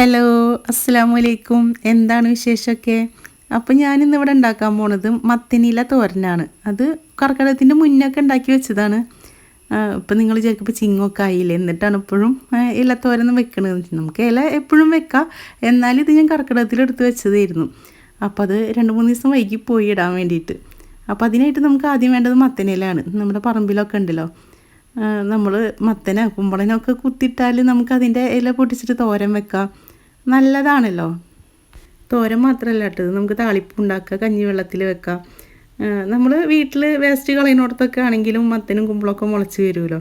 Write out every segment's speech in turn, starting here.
Hello അസ്സാം വലൈക്കും എന്താണ് വിശേഷമൊക്കെ? അപ്പോൾ ഞാനിന്ന് ഇവിടെ ഉണ്ടാക്കാൻ പോണത് മത്തനില തോരനാണ്. അത് കർക്കിടകത്തിന്റെ മുന്നൊക്കെ ഉണ്ടാക്കി വെച്ചതാണ്. ഇപ്പം നിങ്ങൾ ചിലപ്പോൾ ചിങ്ങൊക്കെ ആയില്ലേ? എന്നിട്ടാണ് എപ്പോഴും ഇല തോരൻ വെക്കണത്. നമുക്ക് ഇല എപ്പോഴും വെക്കാം. എന്നാലും ഇത് ഞാൻ കർക്കിടകത്തിൽ എടുത്ത് വെച്ചതായിരുന്നു. അപ്പോൾ അത് രണ്ട് മൂന്ന് ദിവസം വൈകി പോയി ഇടാൻ വേണ്ടിയിട്ട്. അപ്പോൾ അതിനായിട്ട് നമുക്ക് ആദ്യം വേണ്ടത് മത്തനിലയാണ്. നമ്മുടെ പറമ്പിലൊക്കെ ഉണ്ടല്ലോ. നമ്മൾ മത്തന കുമ്പളനൊക്കെ കുത്തിയിട്ടാൽ നമുക്ക് അതിന്റെ ഇല പൊട്ടിച്ചിട്ട് തോരൻ വെക്കാം. നല്ലതാണല്ലോ. തോരൻ മാത്രമല്ല കേട്ടത് നമുക്ക് താളിപ്പ് ഉണ്ടാക്കുക കഞ്ഞി വെള്ളത്തിൽ വെക്കാം നമ്മൾ വീട്ടിൽ വേസ്റ്റ് കളയുന്നിടത്തൊക്കെ ആണെങ്കിലും മത്തനും കുമ്പളൊക്കെ മുളച്ച് വരുമല്ലോ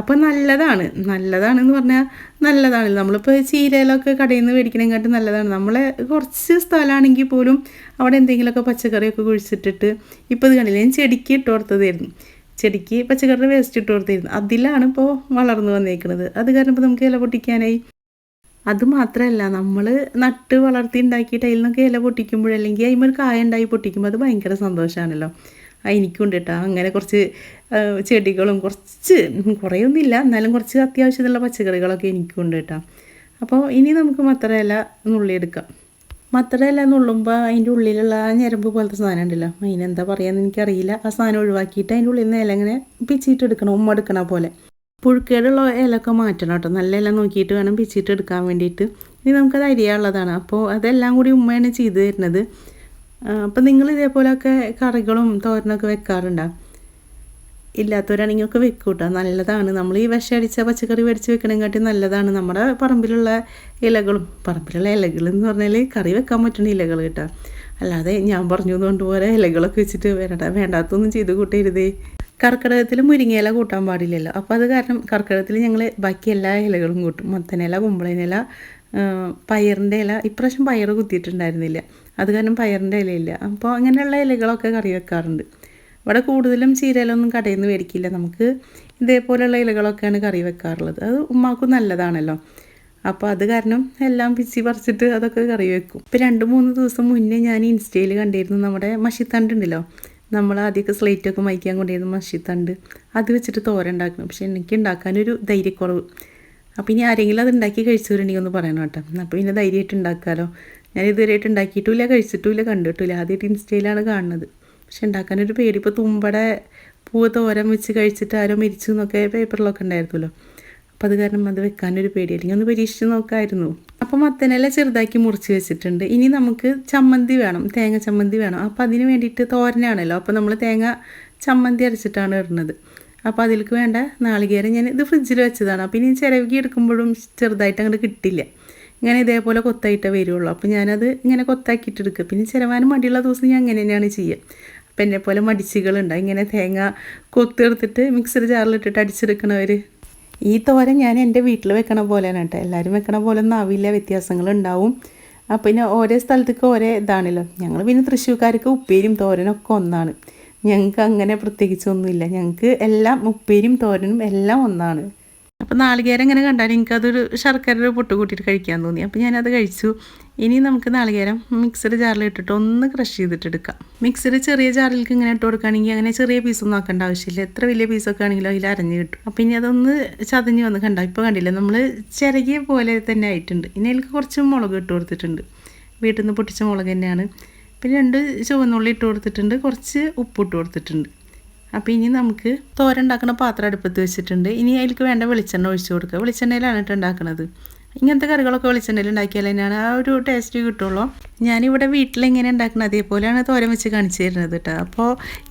അപ്പോൾ നല്ലതാണ്. നല്ലതാണെന്ന് പറഞ്ഞാൽ നല്ലതാണ് നമ്മളിപ്പോൾ ചീരയിലൊക്കെ കടയിൽ നിന്ന് മേടിക്കണേക്കാട്ടും നല്ലതാണ്. നമ്മളെ കുറച്ച് സ്ഥലമാണെങ്കിൽ പോലും അവിടെ എന്തെങ്കിലുമൊക്കെ പച്ചക്കറിയൊക്കെ കുഴിച്ചിട്ടിട്ട് ഇപ്പോൾ ഇത് കണ്ടില്ല? ഞാൻ ചെടിക്ക് ഇട്ട് കൊടുത്തതായിരുന്നു. ചെടിക്ക് പച്ചക്കറിയുടെ വേസ്റ്റ് ഇട്ട് കൊടുത്തിരുന്നു അതിലാണ് ഇപ്പോൾ വളർന്നു വന്നേക്കുന്നത് അത് കാരണം ഇപ്പോൾ നമുക്ക് ഇല പൊട്ടിക്കാനായി അത് മാത്രമല്ല നമ്മൾ നട്ട് വളർത്തി ഉണ്ടാക്കിയിട്ട് അതിൽ നിന്നൊക്കെ ഇല പൊട്ടിക്കുമ്പോഴല്ലെങ്കിൽ അതിമൊരു കായ ഉണ്ടായി പൊട്ടിക്കുമ്പോൾ അത് ഭയങ്കര സന്തോഷമാണല്ലോ എനിക്കുണ്ട് കേട്ടോ അങ്ങനെ കുറച്ച് ചെടികളും കുറച്ച് കുറേയൊന്നുമില്ല. എന്നാലും കുറച്ച് അത്യാവശ്യത്തിലുള്ള പച്ചക്കറികളൊക്കെ എനിക്കുണ്ട് കേട്ടോ അപ്പോൾ ഇനി നമുക്ക് മത്തറയില നുള്ളിയെടുക്കാം. മത്തടയില നുള്ളുമ്പോൾ അതിന്റെ ഉള്ളിലുള്ള ആ ഞരമ്പ് പോലത്തെ സാധനം ഉണ്ടല്ലോ. അതിനെന്താ പറയുക എനിക്കറിയില്ല. ആ സാധനം ഒഴിവാക്കിയിട്ട് അതിന്റെ ഉള്ളിൽ നിന്ന് ഇല ഇങ്ങനെ പിച്ചിട്ടെടുക്കണം ഉമ്മ എടുക്കണ പോലെ. പുഴുക്കേടുള്ള ഇലയൊക്കെ മാറ്റണം കേട്ടോ. നല്ല ഇല നോക്കിയിട്ട് വേണം പിച്ചിട്ട് എടുക്കാൻ വേണ്ടിയിട്ട്. ഇനി നമുക്കത് അരിയാനുള്ളതാണ് അപ്പോൾ അതെല്ലാം കൂടി ഉമ്മയാണ് ചെയ്തു തരുന്നത്. അപ്പം നിങ്ങൾ ഇതേപോലെയൊക്കെ കറികളും തോരനൊക്കെ വെക്കാറുണ്ടോ? ഇല്ലാത്തവരാണെങ്കിൽ ഒക്കെ വെക്കും കേട്ടോ. നല്ലതാണ്. നമ്മൾ ഈ വിഷമടിച്ച പച്ചക്കറി മേടിച്ച് വെക്കണേക്കാട്ടി നല്ലതാണ്. നമ്മുടെ പറമ്പിലുള്ള ഇലകളും പറമ്പിലുള്ള ഇലകൾ എന്ന് പറഞ്ഞാൽ കറി വെക്കാൻ പറ്റുന്ന ഇലകൾ കേട്ടോ. അല്ലാതെ ഞാൻ പറഞ്ഞു പോലെ ഇലകളൊക്കെ വെച്ചിട്ട് വേണ്ട വേണ്ടാത്തൊന്നും ചെയ്ത് കൂട്ടരുതേ. കർക്കിടകത്തിൽ മുരിങ്ങയില കൂട്ടാൻ പാടില്ലല്ലോ. അപ്പോൾ അത് കാരണം കർക്കിടകത്തിൽ ഞങ്ങൾ ബാക്കി എല്ലാ ഇലകളും കൂട്ടും. മത്തനില കുമ്പളനില പയറിന്റെ ഇല ഇപ്രാവശ്യം പയർ കുത്തിയിട്ടുണ്ടായിരുന്നില്ല. അത് കാരണം പയറിന്റെ ഇലയില്ല. അപ്പോൾ അങ്ങനെയുള്ള ഇലകളൊക്കെ കറി വെക്കാറുണ്ട്. ഇവിടെ കൂടുതലും ചീരയിലൊന്നും കടയിൽ നിന്ന് മേടിക്കില്ല. നമുക്ക് ഇതേപോലെയുള്ള ഇലകളൊക്കെയാണ് കറി വെക്കാറുള്ളത്. അത് ഉമ്മാക്കും നല്ലതാണല്ലോ. അപ്പോൾ അത് കാരണം എല്ലാം പിച്ചി പറിച്ചിട്ട് അതൊക്കെ കറി വെക്കും. ഇപ്പോൾ രണ്ട് മൂന്ന് ദിവസം മുന്നേ ഞാൻ ഇൻസ്റ്റയിൽ കണ്ടിരുന്നു നമ്മുടെ മഷിത്തണ്ട് ഉണ്ടല്ലോ നമ്മൾ ആദ്യമൊക്കെ സ്ലേറ്റൊക്കെ മൈക്കാൻ കൊണ്ടുവരുന്ന മഷിത്തണ്ട്. അത് വെച്ചിട്ട് തോര ഉണ്ടാക്കണം. പക്ഷെ എനിക്ക് ഉണ്ടാക്കാനൊരു ധൈര്യക്കുറവ്. അപ്പോൾ ഇനി ആരെങ്കിലും അത് ഉണ്ടാക്കി കഴിച്ചവരുണ്ടെങ്കിൽ ഒന്ന് പറയണം കേട്ടോ. അപ്പോൾ പിന്നെ ധൈര്യമായിട്ട് ഉണ്ടാക്കാമല്ലോ ഞാൻ ഇതുവരെയായിട്ട് ഉണ്ടാക്കിയിട്ടുമില്ല കഴിച്ചിട്ടുമില്ല കണ്ടിട്ടില്ല. ആദ്യമായിട്ട് ഇൻസ്റ്റയിലാണ് കാണുന്നത്. പക്ഷെ ഉണ്ടാക്കാനൊരു പേടി. ഇപ്പോൾ തുമ്പടെ പൂവ് തോരം വെച്ച് കഴിച്ചിട്ട് ആരോ മരിച്ചു എന്നൊക്കെ പേപ്പറിലൊക്കെ ഉണ്ടായിരുന്നല്ലോ. അപ്പോൾ അത് കാരണം അത് വെക്കാനൊരു പേടി. അല്ലെങ്കിൽ ഒന്ന് പരീക്ഷിച്ച് നോക്കായിരുന്നു. അപ്പോൾ മത്തനെല്ലാം ചെറുതാക്കി മുറിച്ച് വെച്ചിട്ടുണ്ട്. ഇനി നമുക്ക് ചമ്മന്തി വേണം തേങ്ങ ചമ്മന്തി വേണം. അപ്പോൾ അതിന് വേണ്ടിയിട്ട് തോരനാണല്ലോ. അപ്പോൾ നമ്മൾ തേങ്ങ ചമ്മന്തി അരച്ചിട്ടാണ് ഇടുന്നത്. അപ്പോൾ അതിലേക്ക് വേണ്ട നാളികേരം ഞാൻ ഇത് ഫ്രിഡ്ജിൽ വെച്ചതാണ്. അപ്പോൾ ഇനി ചിലവിക്ക് എടുക്കുമ്പോഴും ചെറുതായിട്ട് അങ്ങോട്ട് കിട്ടില്ല. ഇങ്ങനെ ഇതേപോലെ കൊത്തായിട്ടേ വരുള്ളൂ. അപ്പോൾ ഞാനത് ഇങ്ങനെ കൊത്താക്കിയിട്ട് എടുക്കുക. പിന്നെ ചിലവാനും മടിയുള്ള ദിവസം ഞാൻ അങ്ങനെ തന്നെയാണ് ചെയ്യുക. അപ്പം എന്നെ പോലെ മടിച്ചുകളുണ്ട്. ഇങ്ങനെ തേങ്ങ കൊത്തെടുത്തിട്ട് മിക്സർ ജാറിലിട്ടിട്ട് അടിച്ചെടുക്കണവർ ഈ തോരൻ ഞാൻ എന്റെ വീട്ടിൽ വെക്കണ പോലെയാണ് കേട്ടോ. എല്ലാവരും വെക്കണ പോലെ ഒന്നും ആവില്ല വ്യത്യാസങ്ങളുണ്ടാവും. അപ്പം പിന്നെ ഓരോ സ്ഥലത്തേക്ക് ഓരോ ഇതാണല്ലോ. ഞങ്ങൾ പിന്നെ തൃശ്ശൂർക്കാർക്ക് ഉപ്പേരും തോരനൊക്കെ ഒന്നാണ്. ഞങ്ങൾക്ക് അങ്ങനെ പ്രത്യേകിച്ചൊന്നുമില്ല ഞങ്ങൾക്ക് എല്ലാം ഉപ്പേരും തോരനും എല്ലാം ഒന്നാണ്. അപ്പോൾ നാളികേരം ഇങ്ങനെ കണ്ടാൽ എനിക്കതൊരു ശർക്കര പൊട്ട് കൂട്ടിയിട്ട് കഴിക്കാൻ തോന്നി. അപ്പോൾ ഞാനത് കഴിച്ചു. ഇനി നമുക്ക് നാളികേരം മിക്സഡ് ജാറിൽ ഇട്ടിട്ട് ഒന്ന് ക്രഷ് ചെയ്തിട്ട് എടുക്കാം. മിക്സഡ് ചെറിയ ജാറിലേക്ക് ഇങ്ങനെ ഇട്ട് കൊടുക്കുകയാണെങ്കിൽ അങ്ങനെ ചെറിയ പീസൊന്നും ആക്കേണ്ട ആവശ്യമില്ല. എത്ര വലിയ പീസൊക്കെ ആണെങ്കിലും അതിൽ അരഞ്ഞ് കിട്ടും. അപ്പോൾ ഇനി അതൊന്ന് ചതഞ്ഞ് വന്ന് കണ്ട ഇപ്പോൾ കണ്ടില്ല? നമ്മൾ ചിരകിയ പോലെ തന്നെ ആയിട്ടുണ്ട്. ഇനി അതിലേക്ക് കുറച്ച് മുളക് ഇട്ട് കൊടുത്തിട്ടുണ്ട്. വീട്ടിൽ നിന്ന് പൊട്ടിച്ച മുളക് തന്നെയാണ്. പിന്നെ രണ്ട് ചുവന്നുള്ളി ഇട്ട് കൊടുത്തിട്ടുണ്ട്. കുറച്ച് ഉപ്പ് ഇട്ട് കൊടുത്തിട്ടുണ്ട്. അപ്പോൾ ഇനി നമുക്ക് തോരണ്ടാക്കുന്ന പാത്രം അടുപ്പത്ത് വെച്ചിട്ടുണ്ട്. ഇനി അതിലേക്ക് വേണ്ട വെളിച്ചെണ്ണ ഒഴിച്ച് കൊടുക്കുക. വെളിച്ചെണ്ണയിലാണ് കേട്ടോ ഉണ്ടാക്കുന്നത് ഇങ്ങനത്തെ കറികളൊക്കെ വെളിച്ചെണ്ണയിൽ ഉണ്ടാക്കിയാൽ തന്നെയാണ് ആ ഒരു ടേസ്റ്റ് കിട്ടുള്ളൂ. ഞാനിവിടെ വീട്ടിൽ എങ്ങനെ ഉണ്ടാക്കുന്നത് അതേപോലെയാണ് തോരൻ വെച്ച് കാണിച്ചു തരുന്നത് കേട്ടോ. അപ്പോൾ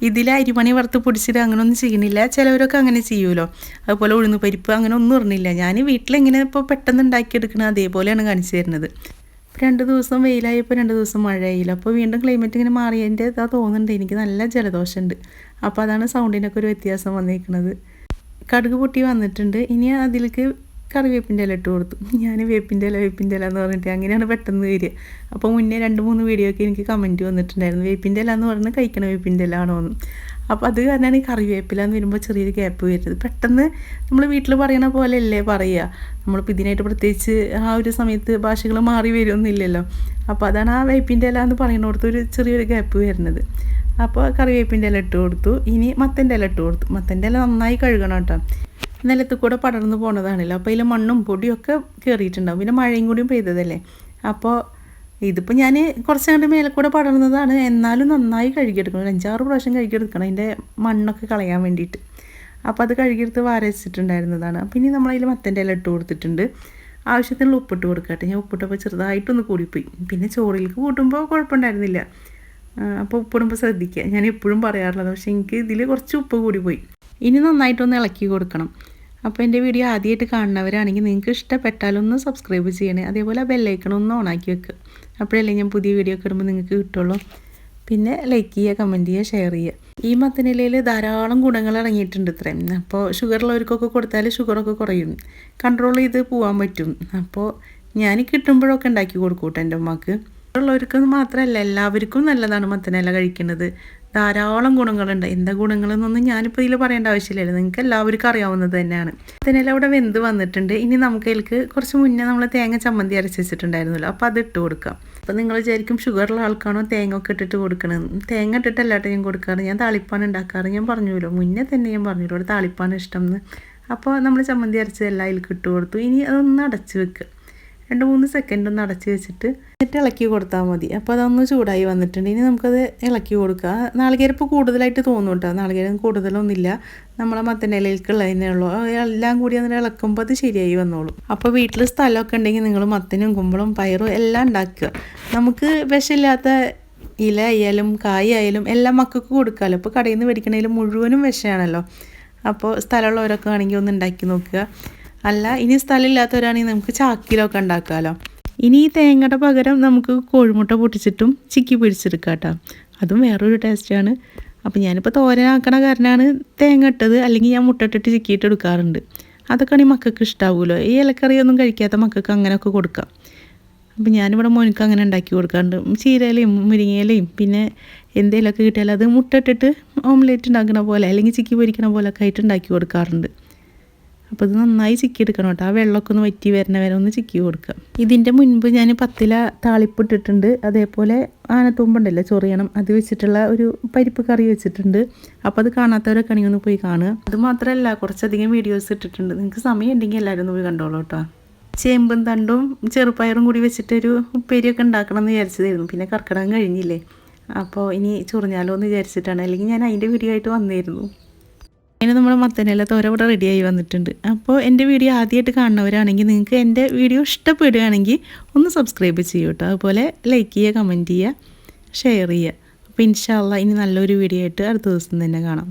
ഇതിൽ അരിമണി വറുത്ത് പൊടിച്ചിട്ട് അങ്ങനെ ഒന്നും ചെയ്യണില്ല. ചിലവരൊക്കെ അങ്ങനെ ചെയ്യുമല്ലോ. അതുപോലെ ഉഴുന്ന് പരിപ്പ് അങ്ങനെ ഒന്നും ഇറങ്ങില്ല ഞാൻ വീട്ടിലെങ്ങനെ ഇപ്പോൾ പെട്ടെന്ന് ഉണ്ടാക്കിയെടുക്കുന്നത് അതേപോലെയാണ് കാണിച്ചു തരുന്നത്. രണ്ട് ദിവസം വെയിലായപ്പോൾ രണ്ട് ദിവസം മഴയായില്ല. അപ്പോൾ വീണ്ടും ക്ലൈമറ്റ് ഇങ്ങനെ മാറിയതിന്റെ ഇതാ തോന്നുന്നുണ്ട്. എനിക്ക് നല്ല ജലദോഷമുണ്ട്. അപ്പോൾ അതാണ് സൗണ്ടിനൊക്കെ ഒരു വ്യത്യാസം വന്നിരിക്കുന്നത് കടുക് പൊട്ടി വന്നിട്ടുണ്ട്. ഇനി അതിലേക്ക് കറിവേപ്പിന്റെ ഇല ഇട്ട് കൊടുത്തു. ഞാൻ വേപ്പിന്റെ ഇല വേപ്പിന്റെ ഇല എന്ന് പറഞ്ഞിട്ട് അങ്ങനെയാണ് പെട്ടെന്ന് വരിക. അപ്പോൾ മുന്നേ രണ്ട് മൂന്ന് വീഡിയോ ഒക്കെ എനിക്ക് കമന്റ് വന്നിട്ടുണ്ടായിരുന്നു. വേപ്പിന്റെ ഇല എന്ന് പറഞ്ഞാൽ കഴിക്കണ വേപ്പിന്റെ ഇല ആണോ എന്ന് അപ്പോൾ അത് കാരണമാണ് ഈ കറിവേപ്പില എന്ന് വരുമ്പോൾ ചെറിയൊരു ഗ്യാപ്പ് വരുന്നത്. പെട്ടെന്ന് നമ്മൾ വീട്ടിൽ പറയണ പോലെ അല്ലേ പറയുക നമ്മളിപ്പോൾ ഇതിനായിട്ട് പ്രത്യേകിച്ച് ആ ഒരു സമയത്ത് ഭാഷകൾ മാറി വരുമൊന്നുമില്ലല്ലോ അപ്പോൾ അതാണ് ആ വേപ്പിന്റെ ഇല എന്ന് പറയുന്നിടത്ത് ഒരു ചെറിയൊരു ഗ്യാപ്പ് വരുന്നത്. അപ്പോൾ കറിവേപ്പിന്റെ ഇല ഇട്ട് കൊടുത്തു. ഇനി മത്തന്റെ ഇല ഇട്ട് കൊടുത്തു. മത്തന്റെ ഇല നന്നായി കഴുകണം കേട്ടോ. നിലത്ത് കൂടെ പടർന്ന് പോണതാണല്ലോ. അപ്പോൾ അതിൽ മണ്ണും പൊടിയൊക്കെ കയറിയിട്ടുണ്ടാവും പിന്നെ മഴയും കൂടിയും പെയ്തതല്ലേ? അപ്പോൾ ഇതിപ്പോൾ ഞാൻ കുറച്ചങ്ങോട്ട് മേലെ കൂടെ പടർന്നതാണ്. എന്നാലും നന്നായി കഴുകിയെടുക്കണം. അഞ്ചാറ് പ്രാവശ്യം കഴുകിയെടുക്കണം അതിന്റെ മണ്ണൊക്കെ കളയാൻ വേണ്ടിയിട്ട്. അപ്പോൾ അത് കഴുകിയെടുത്ത് വാരച്ചിട്ടുണ്ടായിരുന്നതാണ് ഇനി നമ്മളതിൽ മത്തന്റെ ഇല ഇട്ട് കൊടുത്തിട്ടുണ്ട്. ആവശ്യത്തിനുള്ള ഉപ്പിട്ട് കൊടുക്കട്ടെ. ഞാൻ ഉപ്പിട്ടപ്പോൾ ചെറുതായിട്ടൊന്ന് കൂടിപ്പോയി. പിന്നെ ചോറിലേക്ക് കൂട്ടുമ്പോൾ കുഴപ്പമുണ്ടായിരുന്നില്ല. അപ്പോൾ ഉപ്പിടുമ്പോൾ ശ്രദ്ധിക്കുക ഞാൻ എപ്പോഴും പറയാറുള്ളത്. പക്ഷേ എനിക്ക് ഇതിൽ കുറച്ച് ഉപ്പ് കൂടിപ്പോയി. പോയി ഇനി നന്നായിട്ടൊന്ന് ഇളക്കി കൊടുക്കണം. അപ്പോൾ എന്റെ വീഡിയോ ആദ്യമായിട്ട് കാണുന്നവരാണെങ്കിൽ നിങ്ങൾക്ക് ഇഷ്ടപ്പെട്ടാലൊന്ന് സബ്സ്ക്രൈബ് ചെയ്യണേ. അതേപോലെ ബെല്ലൈക്കൺ ഒന്ന് ഓണാക്കി വെക്കുക അപ്പോഴല്ലേ ഞാൻ പുതിയ വീഡിയോ ഒക്കെ ഇടുമ്പോൾ നിങ്ങൾക്ക് കിട്ടുള്ളൂ. പിന്നെ ലൈക്ക് ചെയ്യുക കമന്റ് ചെയ്യുക ഷെയർ ചെയ്യുക. ഈ മത്തനിലയിൽ ധാരാളം ഗുണങ്ങൾ ഇറങ്ങിയിട്ടുണ്ട് ഇത്രയും. അപ്പോൾ ഷുഗറുള്ളവർക്കൊക്കെ കൊടുത്താൽ ഷുഗറൊക്കെ കുറയും. കൺട്രോൾ ചെയ്ത് പോകാൻ പറ്റും. അപ്പോൾ ഞാൻ കിട്ടുമ്പോഴൊക്കെ ഉണ്ടാക്കി കൊടുക്കൂട്ടോ എന്റെ ഉമ്മക്ക്. ഉള്ളവർക്ക് മാത്രമല്ല എല്ലാവർക്കും നല്ലതാണ് മത്തനില കഴിക്കുന്നത്. ധാരാളം ഗുണങ്ങളുണ്ട്. എന്താ ഗുണങ്ങളെന്നൊന്നും ഞാനിപ്പോൾ ഇതിൽ പറയേണ്ട ആവശ്യമില്ലല്ലോ. നിങ്ങൾക്ക് എല്ലാവർക്കും അറിയാവുന്നത് തന്നെയാണ്. അതിനെല്ലാം അവിടെ വെന്ത് വന്നിട്ടുണ്ട്. ഇനി നമുക്ക് അതിൽക്ക് കുറച്ച് മുന്നേ നമ്മൾ തേങ്ങ ചമ്മന്തി അരച്ച് വെച്ചിട്ടുണ്ടായിരുന്നല്ലോ. അപ്പോൾ അത് ഇട്ട് കൊടുക്കാം. അപ്പോൾ നിങ്ങൾ വിചാരിക്കും ഷുഗറുള്ള ആൾക്കാണോ തേങ്ങ ഒക്കെ ഇട്ടിട്ട് കൊടുക്കണത്. തേങ്ങ ഇട്ടിട്ടല്ലാട്ടോ ഞാൻ കൊടുക്കാറ്. ഞാൻ താളിപ്പാണ് ഉണ്ടാക്കാറ്. ഞാൻ പറഞ്ഞുല്ലോ മുന്നേ തന്നെ ഞാൻ പറഞ്ഞല്ലോ ഇവിടെ താളിപ്പാണ് ഇഷ്ടം എന്ന്. അപ്പോൾ നമ്മൾ ചമ്മന്തി അരച്ചതെല്ലാം അതിൽക്ക് ഇട്ട് കൊടുത്തു. ഇനി അതൊന്ന് അടച്ച് വെക്കുക രണ്ട് മൂന്ന് സെക്കൻഡ് ഒന്ന് അടച്ച് വെച്ചിട്ട് എന്നിട്ട് ഇളക്കി കൊടുത്താൽ മതി. അപ്പോൾ അതൊന്ന് ചൂടായി വന്നിട്ടുണ്ട്. ഇനി നമുക്കത് ഇളക്കി കൊടുക്കുക നാളികേരപ്പ് കൂടുതലായിട്ട് തോന്നും കേട്ടോ നാളികേരം കൂടുതലൊന്നുമില്ല. നമ്മളെ മത്തനിലേക്കുള്ള ഇലയിലേക്കുള്ളതിനേ ഉള്ളൂ എല്ലാം കൂടി അതിന് ഇളക്കുമ്പോൾ അത് ശരിയായി വന്നോളും. അപ്പോൾ വീട്ടിൽ സ്ഥലമൊക്കെ ഉണ്ടെങ്കിൽ നിങ്ങൾ മത്തനും കുമ്പളും പയറും എല്ലാം ഉണ്ടാക്കുക. നമുക്ക് വിഷമില്ലാത്ത ഇല ആയാലും കായ് എല്ലാം മക്കൾക്ക് കൊടുക്കാമല്ലോ ഇപ്പോൾ കടയിൽ നിന്ന് മുഴുവനും വിഷമാണല്ലോ അപ്പോൾ സ്ഥലമുള്ളവരൊക്കെ ആണെങ്കിൽ ഒന്ന് ഉണ്ടാക്കി നോക്കുക. അല്ല ഇനി സ്ഥലമില്ലാത്തവരാണെങ്കിൽ നമുക്ക് ചാക്കിലൊക്കെ ഉണ്ടാക്കാമല്ലോ ഇനി ഈ തേങ്ങയുടെ പകരം നമുക്ക് കോഴിമുട്ട പൊട്ടിച്ചിട്ടും ചിക്കി പിടിച്ചെടുക്കാം കേട്ടോ. അതും വേറൊരു ടേസ്റ്റാണ് അപ്പോൾ ഞാനിപ്പോൾ തോരനാക്കണ കാരനാണ് തേങ്ങ ഇട്ടത് അല്ലെങ്കിൽ ഞാൻ മുട്ട ഇട്ടിട്ട് ചിക്കിയിട്ട് എടുക്കാറുണ്ട്. അതൊക്കെ ആണെങ്കിൽ മക്കൾക്ക് ഇഷ്ടാവുമല്ലോ ഈ ഇലക്കറിയൊന്നും കഴിക്കാത്ത മക്കൾക്ക് അങ്ങനെയൊക്കെ കൊടുക്കാം. അപ്പം ഞാനിവിടെ മോനിക്ക് അങ്ങനെ ഉണ്ടാക്കി കൊടുക്കാറുണ്ട്. ചീരയിലയും മുരിങ്ങയിലയും പിന്നെ എന്തെങ്കിലുമൊക്കെ കിട്ടിയാൽ അത് മുട്ട ഇട്ടിട്ട് ഓംലേറ്റ് ഉണ്ടാക്കുന്ന പോലെ അല്ലെങ്കിൽ ചിക്കി പൊരിക്കണ പോലെ ഒക്കെ ആയിട്ട് ഉണ്ടാക്കി കൊടുക്കാറുണ്ട്. അപ്പോൾ ഇത് നന്നായി ചിക്കി എടുക്കണം കേട്ടോ. ആ വെള്ളമൊക്കെ ഒന്ന് വറ്റി വരുന്ന വരെ ഒന്ന് ചിക്കി കൊടുക്കുക. ഇതിന്റെ മുൻപ് ഞാൻ പത്തില താളിപ്പിട്ടിട്ടുണ്ട് അതേപോലെ ആനത്തുമ്പുണ്ടല്ലോ ചൊറിയണം. അത് വെച്ചിട്ടുള്ള ഒരു പരിപ്പ് കറി വെച്ചിട്ടുണ്ട്. അപ്പോൾ അത് കാണാത്തവരൊക്കെ ആണെങ്കിൽ ഒന്ന് പോയി കാണുക. അത് മാത്രമല്ല കുറച്ചധികം വീഡിയോസ് ഇട്ടിട്ടുണ്ട്. നിങ്ങൾക്ക് സമയം ഉണ്ടെങ്കിൽ എല്ലാവരും ഒന്ന് പോയി കണ്ടോളൂ കേട്ടോ. ചേമ്പും തണ്ടും ചെറുപ്പയറും കൂടി വെച്ചിട്ടൊരു ഉപ്പേരിയൊക്കെ ഉണ്ടാക്കണം എന്ന് വിചാരിച്ചതായിരുന്നു. പിന്നെ കർക്കിടകം കഴിഞ്ഞില്ലേ. അപ്പോൾ ഇനി ചൊറിഞ്ഞാലോ എന്ന് വിചാരിച്ചിട്ടാണ്. അല്ലെങ്കിൽ ഞാൻ അതിന്റെ വീഡിയോ ആയിട്ട് വന്നിരുന്നു അങ്ങനെ നമ്മൾ മത്തനെല്ലാം തോര ഇവിടെ റെഡിയായി വന്നിട്ടുണ്ട്. അപ്പോൾ എന്റെ വീഡിയോ ആദ്യമായിട്ട് കാണുന്നവരാണെങ്കിൽ നിങ്ങൾക്ക് എന്റെ വീഡിയോ ഇഷ്ടപ്പെടുകയാണെങ്കിൽ ഒന്ന് സബ്സ്ക്രൈബ് ചെയ്യൂ കേട്ടോ അതുപോലെ ലൈക്ക് ചെയ്യുക കമന്റ് ചെയ്യുക ഷെയർ ചെയ്യുക. അപ്പോൾ ഇൻഷാല്ല ഇനി നല്ലൊരു വീഡിയോ ആയിട്ട് അടുത്ത ദിവസം തന്നെ കാണാം.